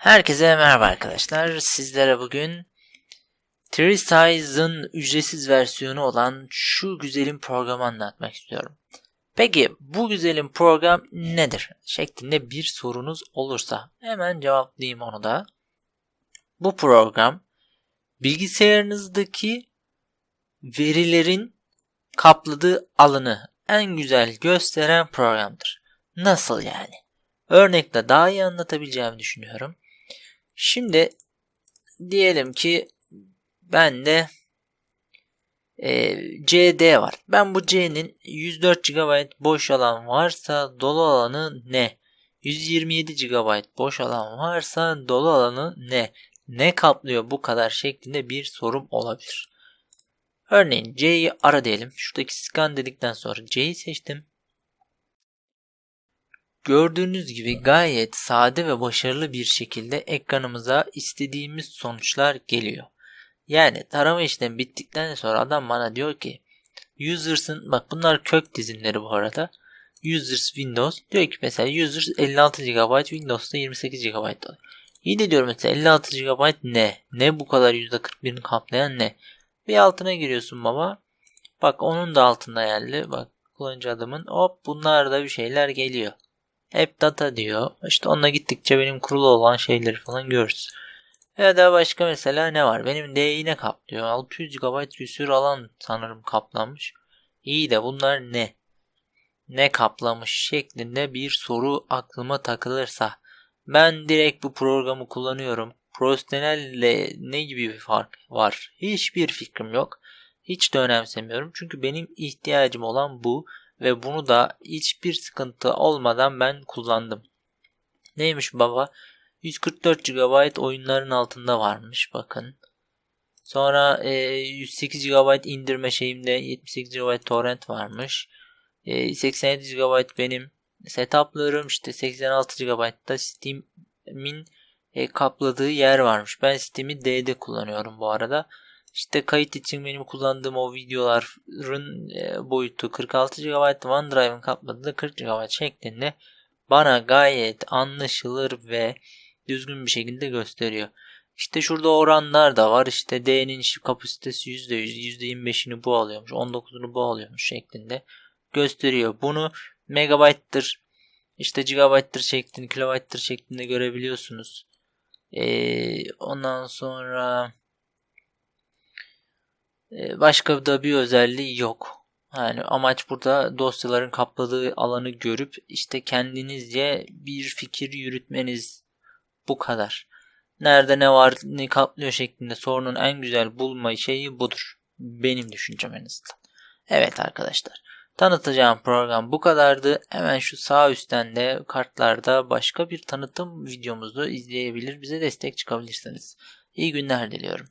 Herkese merhaba arkadaşlar. Sizlere bugün TreeSize'ın ücretsiz versiyonu olan şu güzelim programı anlatmak istiyorum. Peki bu güzelim program nedir? Şeklinde bir sorunuz olursa hemen cevaplayayım onu da. Bu program bilgisayarınızdaki verilerin kapladığı alanı en güzel gösteren programdır. Nasıl yani? Örnekle daha iyi anlatabileceğimi düşünüyorum. Şimdi diyelim ki bende e, CD var. Ben bu C'nin 104 GB boş alan varsa dolu alanı ne? 127 GB boş alan varsa dolu alanı ne? Ne kaplıyor bu kadar şeklinde bir sorum olabilir. Örneğin C'yi ara diyelim. Şuradaki scan dedikten sonra C'yi seçtim. Gördüğünüz gibi gayet sade ve başarılı bir şekilde ekranımıza istediğimiz sonuçlar geliyor. Yani tarama işlemi bittikten sonra adam bana diyor ki users'ın bak bunlar kök dizinleri bu arada. Users Windows diyor ki mesela users 56 GB Windows'ta 28 GB Yine diyorum mesela 56 GB ne? Ne bu kadar %41'ini kaplayan ne? Bir altına giriyorsun baba. Bak onun da altında yerli. Bak kullanıcı adımın hop bunlar da bir şeyler geliyor. Hep data diyor. İşte onunla gittikçe benim kurulu olan şeyleri falan görürüz. Ya da başka mesela ne var? Benim D'yi ne kaplıyor? 600 GB küsür alan sanırım kaplanmış. İyi de bunlar ne? Ne kaplamış şeklinde bir soru aklıma takılırsa ben direkt bu programı kullanıyorum. Profesyonel ile ne gibi bir fark var? Hiçbir fikrim yok. Hiç de önemsemiyorum. Çünkü benim ihtiyacım olan bu ve bunu da hiçbir sıkıntı olmadan ben kullandım. Neymiş baba? 144 GB oyunların altında varmış bakın. Sonra e, 108 GB indirme şeyimde 78 GB torrent varmış. E, 87 GB benim setuplarım işte 86 GB'da Steam'in e, kapladığı yer varmış. Ben Steam'i D'de kullanıyorum bu arada. İşte kayıt için benim kullandığım o videoların e, boyutu 46 GB, OneDrive'ın kapladığı 40 GB şeklinde bana gayet anlaşılır ve düzgün bir şekilde gösteriyor. İşte şurada oranlar da var. İşte D'nin kapasitesi %100, %25'ini bu alıyormuş, 19'unu bu alıyormuş şeklinde gösteriyor. Bunu megabayttır, işte gigabayttır şeklinde, kilobayttır şeklinde görebiliyorsunuz. Ee, ondan sonra başka da bir özelliği yok. Yani amaç burada dosyaların kapladığı alanı görüp işte kendinizce bir fikir yürütmeniz bu kadar. Nerede ne var ne kaplıyor şeklinde sorunun en güzel bulma şeyi budur. Benim düşüncem en azından. Evet arkadaşlar. Tanıtacağım program bu kadardı. Hemen şu sağ üstten de kartlarda başka bir tanıtım videomuzu izleyebilir, bize destek çıkabilirsiniz. İyi günler diliyorum.